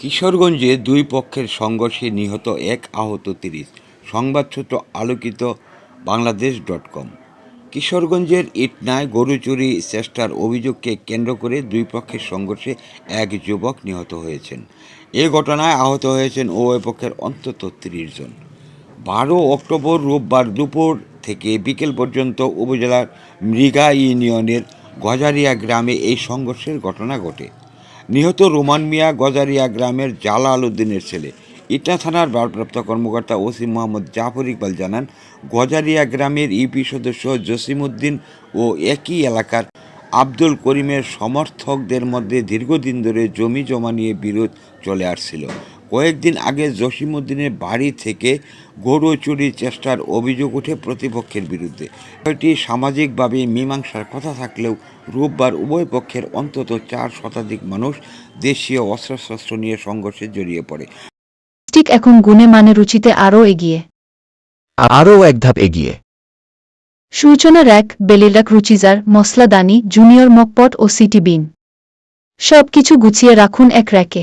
কিশোরগঞ্জে দুই পক্ষের সংঘর্ষে নিহত এক আহত তিরিশ। সংবাদসূত্র আলোকিত, বাংলাদেশ ডট কম। কিশোরগঞ্জের ইটনায় গরু চুরি চেষ্টার অভিযোগকে কেন্দ্র করে দুই পক্ষের সংঘর্ষে এক যুবক নিহত হয়েছেন। এ ঘটনায় আহত হয়েছেন উভয় পক্ষের অন্তত তিরিশ জন। বারো অক্টোবর রোববার দুপুর থেকে বিকেল পর্যন্ত উপজেলার মৃগা ইউনিয়নের গজারিয়া গ্রামে এই সংঘর্ষের ঘটনা ঘটে। নিহত রোমান মিয়া গজারিয়া গ্রামের জালাল উদ্দিনের ছেলে। ইটা থানার ভারপ্রাপ্ত কর্মকর্তা ওসি মোহাম্মদ জাফর ইকবাল জানান, গজারিয়া গ্রামের ইউপি সদস্য জসিম উদ্দিন ও একই এলাকার আব্দুল করিমের সমর্থকদের মধ্যে দীর্ঘদিন ধরে জমি জমা নিয়ে বিরোধ চলে আসছিল। কয়েকদিন আগে জসিমউদ্দিনের বাড়ি থেকে গরু চুরির চেষ্টার অভিযোগ ওঠে প্রতিপক্ষের বিরুদ্ধে। বিষয়টি সামাজিকভাবে মীমাংসার কথা থাকলেও রোববার উভয় পক্ষের অন্তত চার শতাধিক মানুষ দেশীয় অস্ত্রশস্ত্র নিয়ে সংঘর্ষে জড়িয়ে পড়ে। প্লাস্টিক এখন গুণে মানে রুচিতে আরও এগিয়ে। আরও এক ধাপ এগিয়ে। সূচনা র্যাক বেলিরাক রুচিজার মশলাদানি জুনিয়র মকপট ও সিটি বিন। সব কিছু গুছিয়ে রাখুন এক র্যাকে।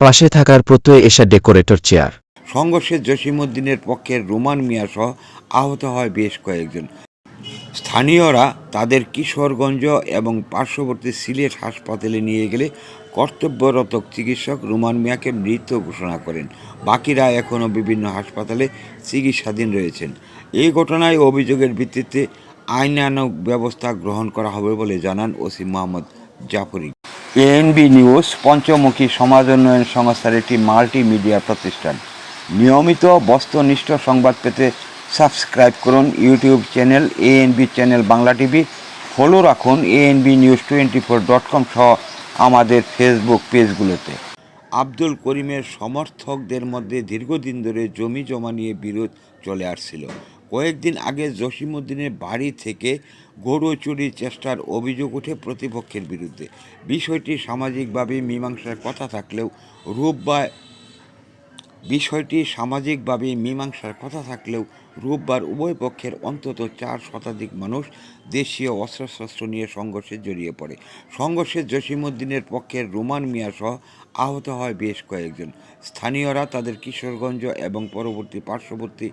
পাশে থাকার প্রত্যয় এসা ডেকোরেটর চেয়ার। সংঘর্ষে জসিমউদ্দিনের পক্ষের রোমান মিয়া সহ আহত হয় বেশ কয়েকজন। স্থানীয়রা তাদের কিশোরগঞ্জ এবং পার্শ্ববর্তী সিলেট হাসপাতালে নিয়ে গেলে কর্তব্যরত চিকিৎসক রুমান মিয়াকে মৃত ঘোষণা করেন। বাকিরা এখনও বিভিন্ন হাসপাতালে চিকিৎসাধীন রয়েছেন। এই ঘটনায় অভিযোগের ভিত্তিতে আইনানুগ ব্যবস্থা গ্রহণ করা হবে বলে জানান OC Mohammad Jafri. ANB news পঞ্চমুখী সমাজ উন্নয়ন সংস্থার একটি মাল্টিমিডিয়া প্রতিষ্ঠান। নিয়মিত বস্তুনিষ্ঠ সংবাদ পেতে সাবস্ক্রাইব করুন YouTube channel ANB channel Bangla TV. Follow রাখুন ANB news twenty four dot com সহ আমাদের ফেসবুক পেজগুলোতে। আব্দুল করিমের সমর্থকদের মধ্যে দীর্ঘদিন ধরে জমি জমা নিয়ে বিরোধ চলে আসছিল। কয়েকদিন আগে জসিমউদ্দিনের বাড়ি থেকে গরু চুরির চেষ্টার অভিযোগ ওঠে প্রতিপক্ষের বিরুদ্ধে। বিষয়টি সামাজিকভাবে মীমাংসার কথা থাকলেও রোববার বিষয়টি সামাজিকভাবে মীমাংসার কথা থাকলেও রোববার উভয় পক্ষের অন্তত চার শতাধিক মানুষ দেশীয় অস্ত্রশস্ত্র নিয়ে সংঘর্ষে জড়িয়ে পড়ে। সংঘর্ষে জসিমউদ্দিনের পক্ষের রোমান মিয়া সহ আহত হয় বেশ কয়েকজন। স্থানীয়রা তাদের কিশোরগঞ্জ এবং পরবর্তী পার্শ্ববর্তী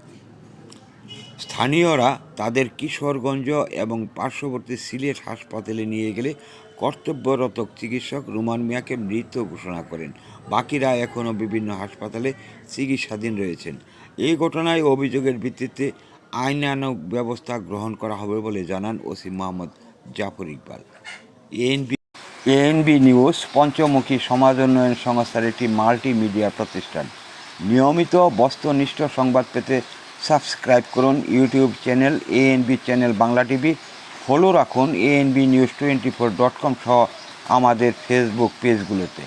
স্থানীয়রা তাদের কিশোরগঞ্জ এবং পার্শ্ববর্তী সিলেট হাসপাতালে নিয়ে গেলে কর্তব্যরত চিকিৎসক রুমান মিয়াকে মৃত ঘোষণা করেন। বাকিরা এখনও বিভিন্ন হাসপাতালে চিকিৎসাধীন রয়েছেন। এই ঘটনায় অভিযোগের ভিত্তিতে আইনানুগ ব্যবস্থা গ্রহণ করা হবে বলে জানান OC Mohammad Jafar Iqbal. ANB ANB news, পঞ্চমুখী সমাজ উন্নয়ন সংস্থার একটি মাল্টিমিডিয়া প্রতিষ্ঠান। নিয়মিত বস্তুনিষ্ঠ সংবাদ পেতে সাবস্ক্রাইব করুন YouTube channel ANB channel Bangla TV. Follow রাখুন ANB news twenty four dot com সহ আমাদের ফেসবুক পেজগুলোতে